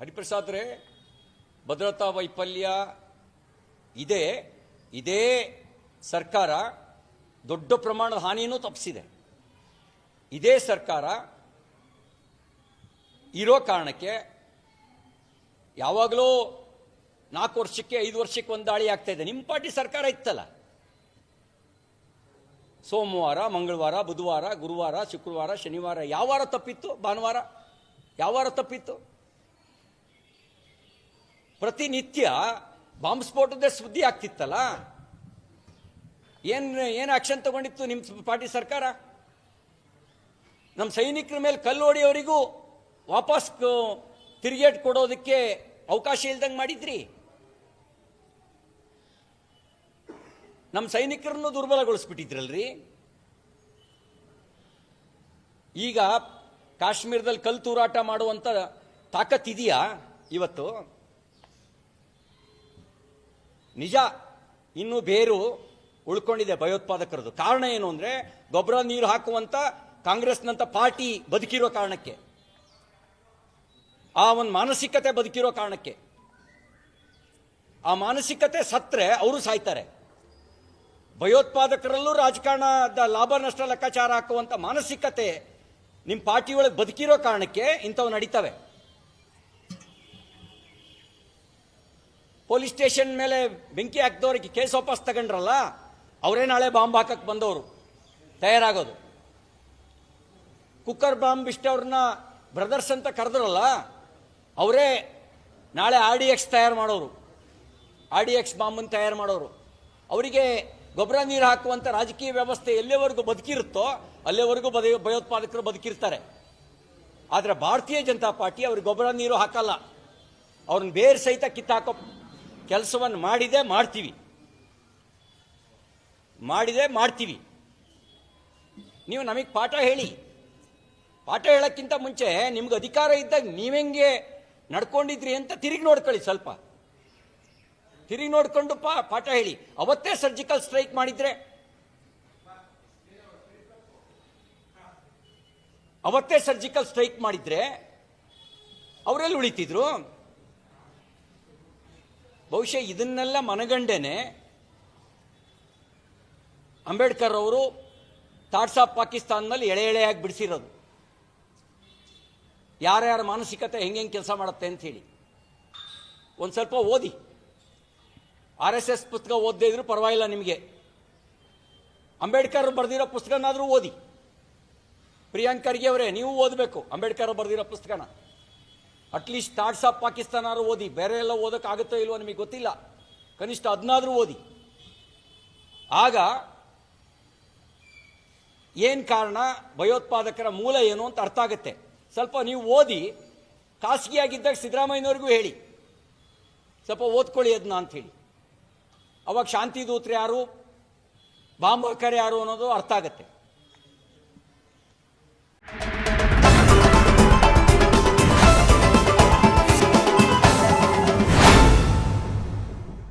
ಹರಿಪ್ರಸಾದ್ರೆ, ಭದ್ರತಾ ವೈಫಲ್ಯ ಇದೆ. ಇದೇ ಸರ್ಕಾರ ದೊಡ್ಡ ಪ್ರಮಾಣದ ಹಾನಿಯನ್ನು ತಪ್ಪಿಸಿದೆ. ಇದೇ ಸರ್ಕಾರ ಇರೋ ಕಾರಣಕ್ಕೆ ಯಾವಾಗಲೂ ನಾಲ್ಕು ವರ್ಷಕ್ಕೆ, ಐದು ವರ್ಷಕ್ಕೆ ಒಂದು ದಾಳಿ ಆಗ್ತಾ ಇದೆ. ನಿಮ್ಮ ಪಾರ್ಟಿ ಸರ್ಕಾರ ಇತ್ತಲ್ಲ? ಸೋಮವಾರ, ಮಂಗಳವಾರ, ಬುಧವಾರ, ಗುರುವಾರ, ಶುಕ್ರವಾರ, ಶನಿವಾರ, ಯಾವ ವಾರ ತಪ್ಪಿತ್ತು? ಭಾನುವಾರ? ಯಾವ ವಾರ ತಪ್ಪಿತ್ತು? ಪ್ರತಿನಿತ್ಯ ಬಾಂಬ್ ಸ್ಫೋಟದ ಸುದ್ದಿ ಆಗ್ತಿತ್ತಲ್ಲ? ಏನ್, ಏನು ಆಕ್ಷನ್ ತಗೊಂಡಿತ್ತು ನಿಮ್ಮ ಪಾರ್ಟಿ ಸರ್ಕಾರ? ನಮ್ಮ ಸೈನಿಕರ ಮೇಲೆ ಕಲ್ಲು ಹೊಡೆಯೋರಿಗೂ ವಾಪಸ್ ತಿರುಗೇಟ್ ಕೊಡೋದಕ್ಕೆ ಅವಕಾಶ ಇಲ್ದಂಗೆ ಮಾಡಿದ್ರಿ? ನಮ್ಮ ಸೈನಿಕರನ್ನು ದುರ್ಬಲಗೊಳಿಸ್ಬಿಟ್ಟಿದ್ರಲ್ರಿ? ಈಗ ಕಾಶ್ಮೀರದಲ್ಲಿ ಕಲ್ಲು ತೂರಾಟ ಮಾಡುವಂಥ ತಾಕತ್ ಇದೆಯಾ ಇವತ್ತು? ನಿಜ, ಇನ್ನು ಬೇರು ಉಳ್ಕೊಂಡಿದೆ ಭಯೋತ್ಪಾದಕರದು. ಕಾರಣ ಏನು ಅಂದರೆ, ಗೊಬ್ಬರ ನೀರು ಹಾಕುವಂಥ ಕಾಂಗ್ರೆಸ್ನಂಥ ಪಾರ್ಟಿ ಬದುಕಿರೋ ಕಾರಣಕ್ಕೆ. ಆ ಒಂದು ಮಾನಸಿಕತೆ ಬದುಕಿರೋ ಕಾರಣಕ್ಕೆ. ಆ ಮಾನಸಿಕತೆ ಸತ್ರೆ ಅವರು ಸಾಯ್ತಾರೆ. ಭಯೋತ್ಪಾದಕರಲ್ಲೂ ರಾಜಕಾರಣದ ಲಾಭ ನಷ್ಟ ಲೆಕ್ಕಾಚಾರ ಹಾಕುವಂಥ ಮಾನಸಿಕತೆ ನಿಮ್ಮ ಪಾರ್ಟಿಯೊಳಗೆ ಬದುಕಿರೋ ಕಾರಣಕ್ಕೆ ಇಂಥವು ನಡೀತವೆ. ಪೊಲೀಸ್ ಸ್ಟೇಷನ್ ಮೇಲೆ ಬೆಂಕಿ ಹಾಕಿದವ್ರಿಗೆ ಕೇಸ್ ವಾಪಸ್ ತಗೊಂಡ್ರಲ್ಲ ಅವರೇ ನಾಳೆ ಬಾಂಬ್ ಹಾಕಕ್ಕೆ ಬಂದವರು, ತಯಾರಾಗೋದು. ಕುಕ್ಕರ್ ಬಾಂಬ್ ಇಷ್ಟವ್ರನ್ನ ಬ್ರದರ್ಸ್ ಅಂತ ಕರೆದ್ರಲ್ಲ, ಅವರೇ ನಾಳೆ ಆರ್ ಡಿ ಎಕ್ಸ್ ತಯಾರು ಮಾಡೋರು. ಆರ್ ಡಿ ಎಕ್ಸ್ ಬಾಂಬನ್ನು ತಯಾರು ಮಾಡೋರು. ಅವರಿಗೆ ಗೊಬ್ಬರ ನೀರು ಹಾಕುವಂಥ ರಾಜಕೀಯ ವ್ಯವಸ್ಥೆ ಎಲ್ಲಿವರೆಗೂ ಬದುಕಿರುತ್ತೋ, ಅಲ್ಲಿವರೆಗೂ ಬದ, ಭಯೋತ್ಪಾದಕರು ಬದುಕಿರ್ತಾರೆ. ಆದರೆ ಭಾರತೀಯ ಜನತಾ ಪಾರ್ಟಿ ಅವ್ರಿಗೆ ಗೊಬ್ಬರ ನೀರು ಹಾಕಲ್ಲ. ಅವ್ರನ್ನ ಬೇರೆ ಸಹಿತ ಕಿತ್ತಾಕೋ ಕೆಲಸವನ್ನು ಮಾಡಿದೆ, ಮಾಡ್ತೀವಿ. ಮಾಡಿದೆ, ಮಾಡ್ತೀವಿ. ನೀವು ನಮಗೆ ಪಾಠ ಹೇಳಿ. ಪಾಠ ಹೇಳೋಕ್ಕಿಂತ ಮುಂಚೆ ನಿಮ್ಗೆ ಅಧಿಕಾರ ಇದ್ದಾಗ ನೀವೆಂಗೆ ನಡ್ಕೊಂಡಿದ್ರಿ ಅಂತ ತಿರುಗಿ ನೋಡ್ಕೊಳ್ಳಿ ಸ್ವಲ್ಪ. ತಿರುಗಿ ನೋಡ್ಕೊಂಡು ಪಾಠ ಹೇಳಿ. ಅವತ್ತೇ ಸರ್ಜಿಕಲ್ ಸ್ಟ್ರೈಕ್ ಮಾಡಿದ್ರೆ. ಅವತ್ತೇ ಸರ್ಜಿಕಲ್ ಸ್ಟ್ರೈಕ್ ಮಾಡಿದ್ರೆ, ಅವರೆಲ್ಲಿ ಉಳಿತಿದ್ರು? ಬಹುಶಃ ಇದನ್ನೆಲ್ಲ ಮನಗಂಡೇನೆ ಅಂಬೇಡ್ಕರ್ ಅವರು ಥಾಟ್ಸ್ ಆಫ್ ಪಾಕಿಸ್ತಾನದಲ್ಲಿ ಎಳೆ ಎಳೆಯಾಗಿ ಬಿಡಿಸಿರೋದು. ಯಾರ್ಯಾರ ಮಾನಸಿಕತೆ ಹೆಂಗೆ ಹೆಂಗೆ ಕೆಲಸ ಮಾಡುತ್ತೆ ಅಂತ ಹೇಳಿ. ಒಂದು ಸ್ವಲ್ಪ ಓದಿ. ಆರ್ ಎಸ್ ಎಸ್ ಪುಸ್ತಕ ಓದದೇ ಇದ್ರೂ ಪರವಾಗಿಲ್ಲ ನಿಮಗೆ. ಅಂಬೇಡ್ಕರ್ ಬರೆದಿರೋ ಪುಸ್ತಕನಾದರೂ ಓದಿ. ಪ್ರಿಯಾಂಕರ್ಗೆ ಅವರೇ, ನೀವು ಓದಬೇಕು ಅಂಬೇಡ್ಕರ್ ಬರೆದಿರೋ ಪುಸ್ತಕನ. ಅಟ್ಲೀಸ್ಟ್ ಥಾಟ್ಸ್ ಆಫ್ ಪಾಕಿಸ್ತಾನಾರು ಓದಿ. ಬೇರೆ ಎಲ್ಲ ಓದೋಕ್ಕಾಗುತ್ತೋ ಇಲ್ವೋ ನಿಮಗೆ ಗೊತ್ತಿಲ್ಲ. ಕನಿಷ್ಠ ಅದನ್ನಾದರೂ ಓದಿ. ಆಗ ಏನು ಕಾರಣ? ಭಯೋತ್ಪಾದಕರ ಮೂಲ ಏನು ಅಂತ ಅರ್ಥ ಆಗುತ್ತೆ. ಸ್ವಲ್ಪ ನೀವು ಓದಿ, ಖಾಸಗಿಯಾಗಿದ್ದಾಗ ಸಿದ್ದರಾಮಯ್ಯನವ್ರಿಗೂ ಹೇಳಿ. ಸ್ವಲ್ಪ ಓದ್ಕೊಳ್ಳಿ ಅದನ್ನ ಅಂತ ಹೇಳಿ. ಅವಾಗ ಶಾಂತಿ ದೂತರು ಯಾರು? ಬಾಂಬ್ ಯಾರು ಅನ್ನೋದು ಅರ್ಥ ಆಗುತ್ತೆ.